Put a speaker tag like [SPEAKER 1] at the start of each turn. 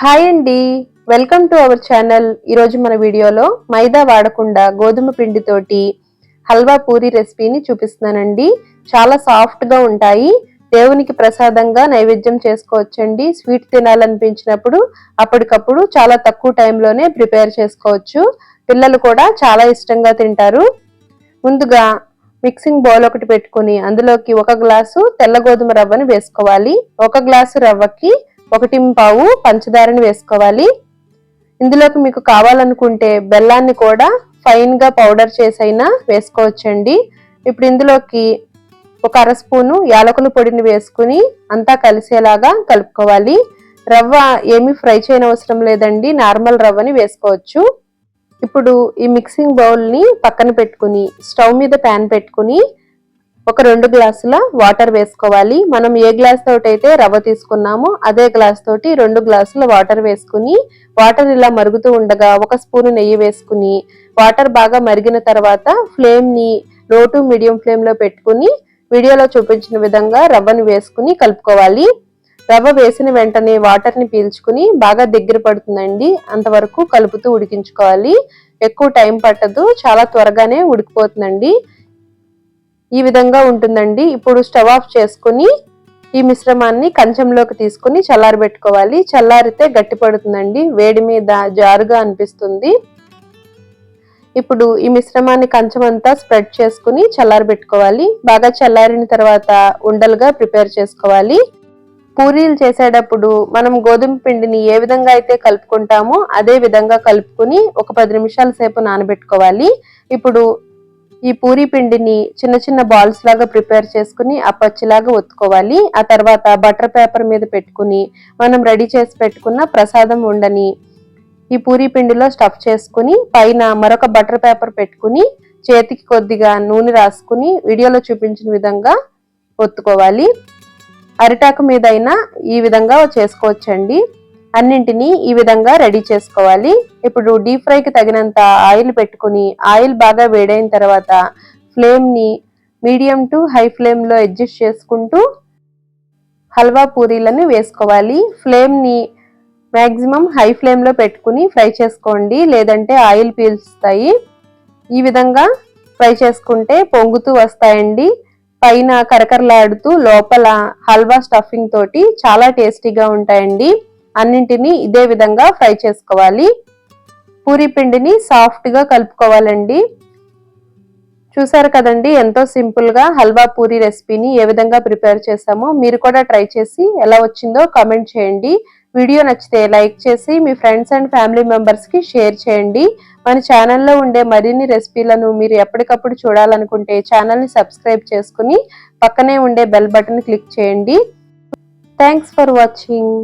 [SPEAKER 1] Hi అండి. Welcome to our channel. ఈరోజు మన వీడియోలో మైదా వాడకుండా గోధుమ పిండితోటి హల్వా పూరి రెసిపీని చూపిస్తున్నానండి. చాలా సాఫ్ట్గా ఉంటాయి. దేవునికి ప్రసాదంగా నైవేద్యం చేసుకోవచ్చండి. స్వీట్ తినాలనిపించినప్పుడు అప్పటికప్పుడు చాలా తక్కువ టైంలోనే ప్రిపేర్ చేసుకోవచ్చు. పిల్లలు కూడా చాలా ఇష్టంగా తింటారు. ముందుగా మిక్సింగ్ బౌల్ ఒకటి పెట్టుకుని అందులోకి ఒక గ్లాసు తెల్ల గోధుమ రవ్వని వేసుకోవాలి. ఒక గ్లాసు రవ్వకి ఒకటి పావు పంచదారని వేసుకోవాలి. ఇందులోకి మీకు కావాలనుకుంటే బెల్లాన్ని కూడా ఫైన్గా పౌడర్ చేసైనా వేసుకోవచ్చండి. ఇప్పుడు ఇందులోకి ఒక అర స్పూను యాలకుల పొడిని వేసుకుని అంతా కలిసేలాగా కలుపుకోవాలి. రవ్వ ఏమీ ఫ్రై చేయనవసరం లేదండి. నార్మల్ రవ్వని వేసుకోవచ్చు. ఇప్పుడు ఈ మిక్సింగ్ బౌల్ని పక్కన పెట్టుకుని స్టవ్ మీద ప్యాన్ పెట్టుకుని ఒక రెండు గ్లాసుల వాటర్ వేసుకోవాలి. మనం ఏ గ్లాస్ తోటి అయితే రవ్వ తీసుకున్నామో అదే గ్లాస్ తోటి రెండు గ్లాసుల వాటర్ వేసుకుని వాటర్ ఇలా మరుగుతూ ఉండగా ఒక స్పూన్ నెయ్యి వేసుకుని వాటర్ బాగా మరిగిన తర్వాత ఫ్లేమ్ని లో టు మీడియం ఫ్లేమ్లో పెట్టుకుని వీడియోలో చూపించిన విధంగా రవ్వని వేసుకుని కలుపుకోవాలి. రవ్వ వేసిన వెంటనే వాటర్ని పీల్చుకుని బాగా దగ్గర పడుతుందండి. అంతవరకు కలుపుతూ ఉడికించుకోవాలి. ఎక్కువ టైం పట్టదు. చాలా త్వరగానే ఉడికిపోతుందండి. ఈ విధంగా ఉంటుందండి. ఇప్పుడు స్టవ్ ఆఫ్ చేసుకుని ఈ మిశ్రమాన్ని కంచంలోకి తీసుకుని చల్లారబెట్టుకోవాలి. చల్లారితే గట్టి పడుతుందండి. వేడి మీద జారుగా అనిపిస్తుంది. ఇప్పుడు ఈ మిశ్రమాన్ని కంచం అంతా స్ప్రెడ్ చేసుకుని చల్లారబెట్టుకోవాలి. బాగా చల్లారిన తర్వాత ఉండలుగా ప్రిపేర్ చేసుకోవాలి. పూరీలు చేసేటప్పుడు మనం గోధుమ పిండిని ఏ విధంగా అయితే కలుపుకుంటామో అదే విధంగా కలుపుకుని ఒక పది నిమిషాల సేపు నానబెట్టుకోవాలి. ఇప్పుడు ఈ పూరి పిండిని చిన్న చిన్న బాల్స్ లాగా ప్రిపేర్ చేసుకుని ఆ పచ్చిలాగా ఒత్తుకోవాలి. ఆ తర్వాత బటర్ పేపర్ మీద పెట్టుకుని మనం రెడీ చేసి పెట్టుకున్న ప్రసాదం ఉండని ఈ పూరి పిండిలో స్టఫ్ చేసుకుని పైన మరొక బటర్ పేపర్ పెట్టుకుని చేతికి కొద్దిగా నూనె రాసుకుని వీడియోలో చూపించిన విధంగా ఒత్తుకోవాలి. అరిటాకు మీద అయినా ఈ విధంగా చేసుకోవచ్చండి. అన్నింటినీ ఈ విధంగా రెడీ చేసుకోవాలి. ఇప్పుడు డీప్ ఫ్రైకి తగినంత ఆయిల్ పెట్టుకుని ఆయిల్ బాగా వేడైన తర్వాత ఫ్లేమ్ని మీడియం టు హై ఫ్లేమ్లో అడ్జస్ట్ చేసుకుంటూ హల్వా పూరీలను వేసుకోవాలి. ఫ్లేమ్ని మ్యాక్సిమం హై ఫ్లేమ్లో పెట్టుకుని ఫ్రై చేసుకోండి. లేదంటే ఆయిల్ పీల్చుతాయి. ఈ విధంగా ఫ్రై చేసుకుంటే పొంగుతూ వస్తాయండి. పైన కరకరలాడుతూ లోపల హల్వా స్టఫింగ్ తోటి చాలా టేస్టీగా ఉంటాయండి. అన్నింటినీ ఇదే విధంగా ఫ్రై చేసుకోవాలి. పూరి పిండిని సాఫ్ట్గా కలుపుకోవాలండి. చూసారు కదండి ఎంతో సింపుల్గా హల్వా పూరి రెసిపీని ఏ విధంగా ప్రిపేర్ చేసామో మీరు కూడా ట్రై చేసి ఎలా వచ్చిందో కామెంట్ చేయండి. వీడియో నచ్చితే లైక్ చేసి మీ ఫ్రెండ్స్ అండ్ ఫ్యామిలీ మెంబర్స్కి షేర్ చేయండి. మన ఛానల్లో ఉండే మరిన్ని రెసిపీలను మీరు ఎప్పటికప్పుడు చూడాలనుకుంటే ఛానల్ని సబ్స్క్రైబ్ చేసుకుని పక్కనే ఉండే బెల్ బటన్ క్లిక్ చేయండి. Thanks for watching.